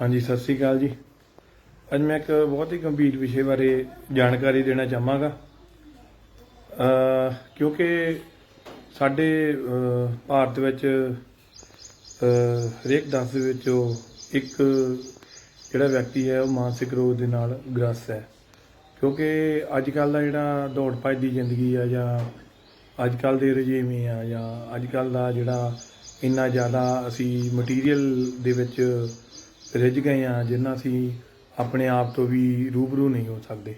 ਹਾਂਜੀ, ਸਤਿ ਸ੍ਰੀ ਅਕਾਲ ਜੀ। ਅੱਜ ਮੈਂ ਇੱਕ ਬਹੁਤ ਹੀ ਗੰਭੀਰ ਵਿਸ਼ੇ ਬਾਰੇ ਜਾਣਕਾਰੀ ਦੇਣਾ ਚਾਹਾਂਗਾ। ਕਿਉਂਕਿ ਸਾਡੇ ਭਾਰਤ ਵਿੱਚ ਹਰੇਕ 10 ਦੇ ਵਿੱਚੋਂ ਇੱਕ ਜਿਹੜਾ ਵਿਅਕਤੀ ਹੈ, ਉਹ ਮਾਨਸਿਕ ਰੋਗ ਦੇ ਨਾਲ ਗ੍ਰਸਤ ਹੈ। ਕਿਉਂਕਿ ਅੱਜ ਕੱਲ ਦਾ ਜਿਹੜਾ ਦੌੜ ਭੱਜ ਦੀ ਜ਼ਿੰਦਗੀ ਆ, ਜਾਂ ਅੱਜ ਕੱਲ ਦੇ ਰਜੀਮੇ ਆ, ਜਾਂ ਅੱਜ ਕੱਲ ਦਾ ਜਿਹੜਾ ਇੰਨਾ ਜ਼ਿਆਦਾ ਅਸੀਂ ਮਟੀਰੀਅਲ ਦੇ ਵਿੱਚ ਰਿੱਝ ਗਏ ਆ ਜਿੰਨਾ ਅਸੀਂ ਆਪਣੇ ਆਪ ਤੋਂ ਵੀ ਰੂਬਰੂ ਨਹੀਂ ਹੋ ਸਕਦੇ।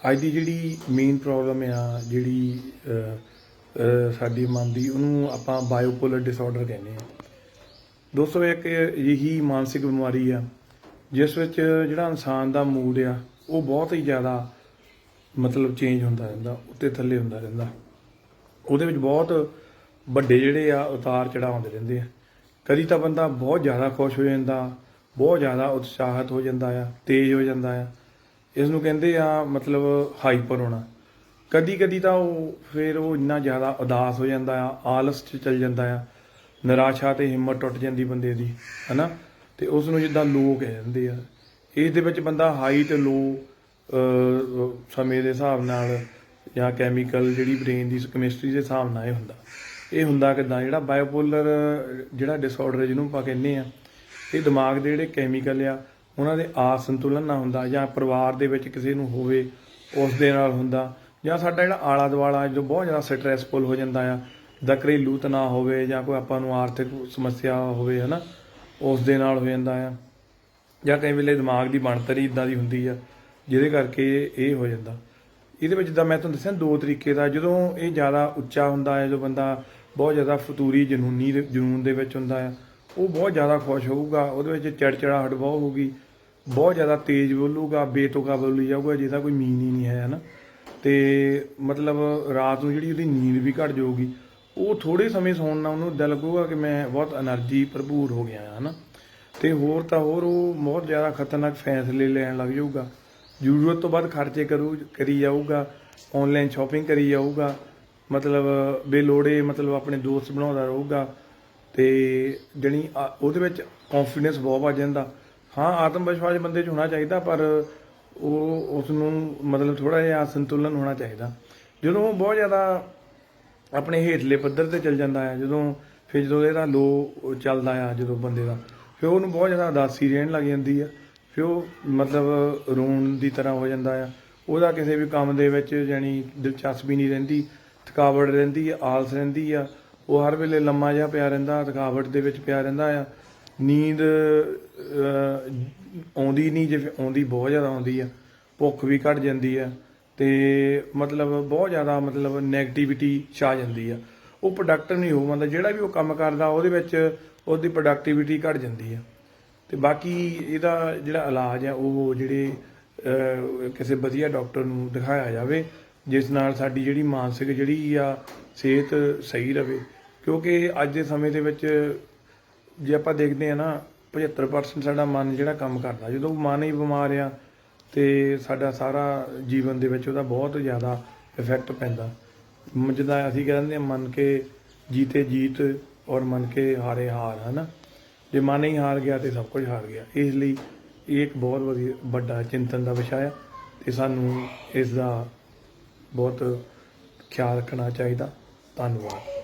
ਅੱਜ ਦੀ ਜਿਹੜੀ ਮੇਨ ਪ੍ਰੋਬਲਮ ਆ, ਜਿਹੜੀ ਸਾਡੀ ਮਨ ਦੀ, ਉਹਨੂੰ ਆਪਾਂ ਬਾਇਓਪੋਲਰ ਡਿਸਆਰਡਰ ਕਹਿੰਦੇ ਆ ਦੋਸਤੋ, ਇੱਕ ਇਹੀ ਮਾਨਸਿਕ ਬਿਮਾਰੀ ਆ, ਜਿਸ ਵਿੱਚ ਜਿਹੜਾ ਇਨਸਾਨ ਦਾ ਮੂਡ ਆ, ਉਹ ਬਹੁਤ ਹੀ ਜ਼ਿਆਦਾ ਮਤਲਬ ਚੇਂਜ ਹੁੰਦਾ ਰਹਿੰਦਾ, ਉੱਤੇ ਥੱਲੇ ਹੁੰਦਾ ਰਹਿੰਦਾ। ਉਹਦੇ ਵਿੱਚ ਬਹੁਤ ਵੱਡੇ ਜਿਹੜੇ ਆ ਉਤਾਰ ਚੜਾਅ ਰਹਿੰਦੇ ਆ। ਕਦੀ ਤਾਂ ਬੰਦਾ ਬਹੁਤ ਜ਼ਿਆਦਾ ਖੁਸ਼ ਹੋ ਜਾਂਦਾ ਬਹੁਤ ਜ਼ਿਆਦਾ ਉਤਸ਼ਾਹਤ ਹੋ ਜਾਂਦਾ ਆ, ਤੇਜ਼ ਹੋ ਜਾਂਦਾ ਆ। ਇਸ ਨੂੰ ਕਹਿੰਦੇ ਆ ਮਤਲਬ ਹਾਈਪਰ ਹੋਣਾ। ਕਦੀ ਕਦੀ ਤਾਂ ਉਹ ਫਿਰ ਉਹ ਇੰਨਾ ਜ਼ਿਆਦਾ ਉਦਾਸ ਹੋ ਜਾਂਦਾ ਆ, ਆਲਸ 'ਚ ਚਲ ਜਾਂਦਾ ਆ। ਨਿਰਾਸ਼ਾ ਤੇ ਹਿੰਮਤ ਟੁੱਟ ਜਾਂਦੀ ਬੰਦੇ ਦੀ, ਹਨਾ? ਤੇ ਉਸ ਨੂੰ ਜਿੱਦਾਂ ਲੋ ਕਹਿ ਜਾਂਦੇ ਆ। ਇਸ ਦੇ ਵਿੱਚ ਬੰਦਾ ਹਾਈ ਤੇ ਲੋ ਸਮੇਂ ਦੇ ਹਿਸਾਬ ਨਾਲ ਜਾਂ ਕੈਮੀਕਲ ਜਿਹੜੀ ਬ੍ਰੇਨ ਦੀ ਕੈਮਿਸਟਰੀ ਦੇ ਹਿਸਾਬ ਨਾਲ ਇਹ ਹੁੰਦਾ। ਇਹ ਹੁੰਦਾ ਕਿਦਾਂ? ਜਿਹੜਾ ਬਾਇਓਪੋਲਰ ਜਿਹੜਾ ਡਿਸਆਰਡਰ ਜਿਹਨੂੰ ਆਪਾਂ ਕਹਿੰਦੇ ਆ ਇਹ ਦਿਮਾਗ ਦੇ ਜਿਹੜੇ ਕੈਮੀਕਲ ਆ, ਉਹਨਾਂ ਦੇ ਆਸੰਤੁਲਨ ਨਾ ਹੁੰਦਾ ਜਾਂ ਪਰਿਵਾਰ ਦੇ ਵਿੱਚ ਕਿਸੇ ਨੂੰ ਹੋਵੇ, ਉਸ ਦੇ ਨਾਲ ਹੁੰਦਾ ਜਾਂ ਸਾਡਾ ਜਿਹੜਾ ਆਲਾ ਦੁਆਲਾ ਜੋ ਬਹੁਤ ਜ਼ਿਆਦਾ ਸਟ੍ਰੈਸਫੁਲ ਹੋ ਜਾਂਦਾ ਆ ਦਾ ਘਰੇਲੂ ਤਣਾਅ ਹੋਵੇ ਜਾਂ ਕੋਈ ਆਪਾਂ ਨੂੰ ਆਰਥਿਕ ਸਮੱਸਿਆ ਹੋਵੇ, ਹਨਾ, ਉਸ ਦੇ ਨਾਲ ਹੋ ਜਾਂਦਾ ਆ। ਜਾਂ ਕਈ ਵੇਲੇ ਦਿਮਾਗ ਦੀ ਬਣਤਰੀ ਹੀ ਇਦਾਂ ਦੀ ਹੁੰਦੀ ਆ, ਜਿਹਦੇ ਕਰਕੇ ਇਹ ਹੋ ਜਾਂਦਾ। ਇਹਦੇ ਵਿੱਚ ਜਿੱਦਾਂ ਮੈਂ ਤੁਹਾਨੂੰ ਦੱਸਿਆ ਦੋ ਤਰੀਕੇ ਦਾ, ਜਦੋਂ ਇਹ ਜ਼ਿਆਦਾ ਉੱਚਾ ਹੁੰਦਾ ਹੈ ਜਦੋਂ ਬੰਦਾ ਬਹੁਤ ਜ਼ਿਆਦਾ ਫਤੂਰੀ ਜਨੂਨੀ ਦੇ, ਜਨੂਨ ਦੇ ਵਿੱਚ ਹੁੰਦਾ ਆ ਉਹ ਬਹੁਤ ਜ਼ਿਆਦਾ ਖੁਸ਼ ਹੋਊਗਾ, ਉਹਦੇ ਵਿੱਚ ਚੜਚੜਾਹਟ ਬਹੁਤ ਹੋਊਗੀ, ਬਹੁਤ ਜ਼ਿਆਦਾ ਤੇਜ਼ ਬੋਲੂਗਾ, ਬੇਤੁਕਾ ਬੋਲੀ ਜਾਊਗਾ, ਜਿਹਦਾ ਕੋਈ ਮੀਨ ਹੀ ਨਹੀਂ ਹੈ, ਹਨਾ? ਤੇ ਮਤਲਬ ਰਾਤ ਨੂੰ ਜਿਹੜੀ ਉਹਦੀ ਨੀਂਦ ਵੀ ਘਟ ਜਾਊਗੀ, ਉਹ ਥੋੜੇ ਸਮੇਂ ਸੌਣ ਨਾਲ ਉਹਨੂੰ ਦਿਲ ਲੱਗੂਗਾ ਕਿ ਮੈਂ ਬਹੁਤ એનર્ਜੀ ਭਰਪੂਰ ਹੋ ਗਿਆ ਹਾਂ ਹਨਾ? ਤੇ ਹੋਰ ਤਾਂ ਹੋਰ ਉਹ ਬਹੁਤ ਜ਼ਿਆਦਾ ਖਤਰਨਾਕ ਫੈਸਲੇ ਲੈਣ ਲੱਗ ਜਾਊਗਾ। ਜ਼ਰੂਰਤ ਤੋਂ ਬਾਅਦ ਖਰਚੇ ਕਰੂ, ਕਰੀ ਜਾਊਗਾ ਆਨਲਾਈਨ ਸ਼ਾਪਿੰਗ ਕਰੀ ਜਾਊਗਾ, ਮਤਲਬ ਬੇਲੋੜੇ ਮਤਲਬ ਆਪਣੇ ਦੋਸਤ ਬਣਾਉਂਦਾ ਰਹੂਗਾ ਤੇ ਜਣੀ ਉਹਦੇ ਵਿੱਚ ਕੌਨਫੀਡੈਂਸ ਬਹੁਤ ਵੱਧ ਜਾਂਦਾ। ਹਾਂ ਆਤਮ ਵਿਸ਼ਵਾਸ ਬੰਦੇ 'ਚ ਹੋਣਾ ਚਾਹੀਦਾ, ਪਰ ਉਹ ਉਸ ਨੂੰ ਮਤਲਬ ਥੋੜਾ ਜਿਹਾ ਸੰਤੁਲਨ ਹੋਣਾ ਚਾਹੀਦਾ। ਜਦੋਂ ਉਹ ਬਹੁਤ ਜ਼ਿਆਦਾ ਆਪਣੇ ਹੇਠਲੇ ਪੱਧਰ ਤੇ ਚੱਲ ਜਾਂਦਾ ਹੈ ਜਦੋਂ ਫਿਰ ਜਦੋਂ ਇਹਦਾ ਲੋ ਚੱਲਦਾ ਆ, ਜਦੋਂ ਬੰਦੇ ਦਾ, ਫਿਰ ਉਹਨੂੰ ਬਹੁਤ ਜ਼ਿਆਦਾ ਉਦਾਸੀ ਰਹਿਣ ਲੱਗ ਜਾਂਦੀ ਆ। ਫਿਰ ਉਹ ਮਤਲਬ ਰੋਣ ਦੀ ਤਰ੍ਹਾਂ ਹੋ ਜਾਂਦਾ ਆ। ਉਹਦਾ ਕਿਸੇ ਵੀ ਕੰਮ ਦੇ ਵਿੱਚ ਜਾਨੀ ਦਿਲਚਸਪੀ ਨਹੀਂ ਰਹਿੰਦੀ, ਥਕਾਵਟ ਰਹਿੰਦੀ ਆ, ਆਲਸ ਰਹਿੰਦੀ ਆ। ਉਹ ਹਰ ਵੇਲੇ ਲੰਮਾ ਜਿਹਾ ਪਿਆ ਰਹਿੰਦਾ, ਥਕਾਵਟ ਦੇ ਵਿੱਚ ਪਿਆ ਰਹਿੰਦਾ ਆ। ਨੀਂਦ ਆਉਂਦੀ ਨਹੀਂ ਜੇ ਆਉਂਦੀ, ਬਹੁਤ ਜ਼ਿਆਦਾ ਆਉਂਦੀ ਆ। ਭੁੱਖ ਵੀ ਘਟ ਜਾਂਦੀ ਆ ਤੇ ਮਤਲਬ ਬਹੁਤ ਜ਼ਿਆਦਾ ਮਤਲਬ 네ਗੇਟਿਵਿਟੀ ਛਾ ਜਾਂਦੀ ਆ। ਉਹ ਪ੍ਰੋਡਕਟ ਨਹੀਂ ਹੋ ਪਾਉਂਦਾ ਜਿਹੜਾ ਵੀ ਉਹ ਕੰਮ ਕਰਦਾ, ਉਹਦੇ ਵਿੱਚ ਉਹਦੀ ਪ੍ਰੋਡਕਟਿਵਿਟੀ ਘਟ ਜਾਂਦੀ ਆ। ਤੇ ਬਾਕੀ ਇਹਦਾ ਜਿਹੜਾ ਇਲਾਜ ਆ, ਉਹ ਜਿਹੜੇ ਕਿਸੇ ਵਧੀਆ ਡਾਕਟਰ ਨੂੰ ਦਿਖਾਇਆ ਜਾਵੇ ਜਿਸ ਨਾਲ ਸਾਡੀ ਜਿਹੜੀ ਮਾਨਸਿਕ ਜਿਹੜੀ ਆ ਸਿਹਤ ਸਹੀ ਰਵੇ। ਕਿਉਂਕਿ ਅੱਜ ਦੇ ਸਮੇਂ ਦੇ ਵਿੱਚ ਜੇ ਆਪਾਂ ਦੇਖਦੇ ਆ ਨਾ 75% ਸਾਡਾ ਮਨ ਜਿਹੜਾ ਕੰਮ ਕਰਦਾ। ਜਦੋਂ ਮਨ ਹੀ ਬਿਮਾਰ ਆ ਤੇ ਸਾਡਾ ਸਾਰਾ ਜੀਵਨ ਦੇ ਵਿੱਚ ਉਹਦਾ ਬਹੁਤ ਜ਼ਿਆਦਾ ਇਫੈਕਟ ਪੈਂਦਾ। ਜਿੱਦਾਂ ਅਸੀਂ ਕਹਿੰਦੇ ਆ ਮਨ ਕੇ ਜੀਤੇ ਜੀਤ ਔਰ ਮਨ ਕੇ ਹਾਰੇ ਹਾਰ, ਹਨਾ? ਜੇ ਮਨ ਹੀ ਹਾਰ ਗਿਆ ਤੇ ਸਭ ਕੁਝ ਹਾਰ ਗਿਆ। ਇਸ ਲਈ ਇਹ ਇੱਕ ਬਹੁਤ ਵਧੀਆ, ਵੱਡਾ ਚਿੰਤਨ ਦਾ ਵਿਸ਼ਾ ਆ ਤੇ ਸਾਨੂੰ ਇਸ ਦਾ ਬਹੁਤ ਖਿਆਲ ਰੱਖਣਾ ਚਾਹੀਦਾ। ਧੰਨਵਾਦ।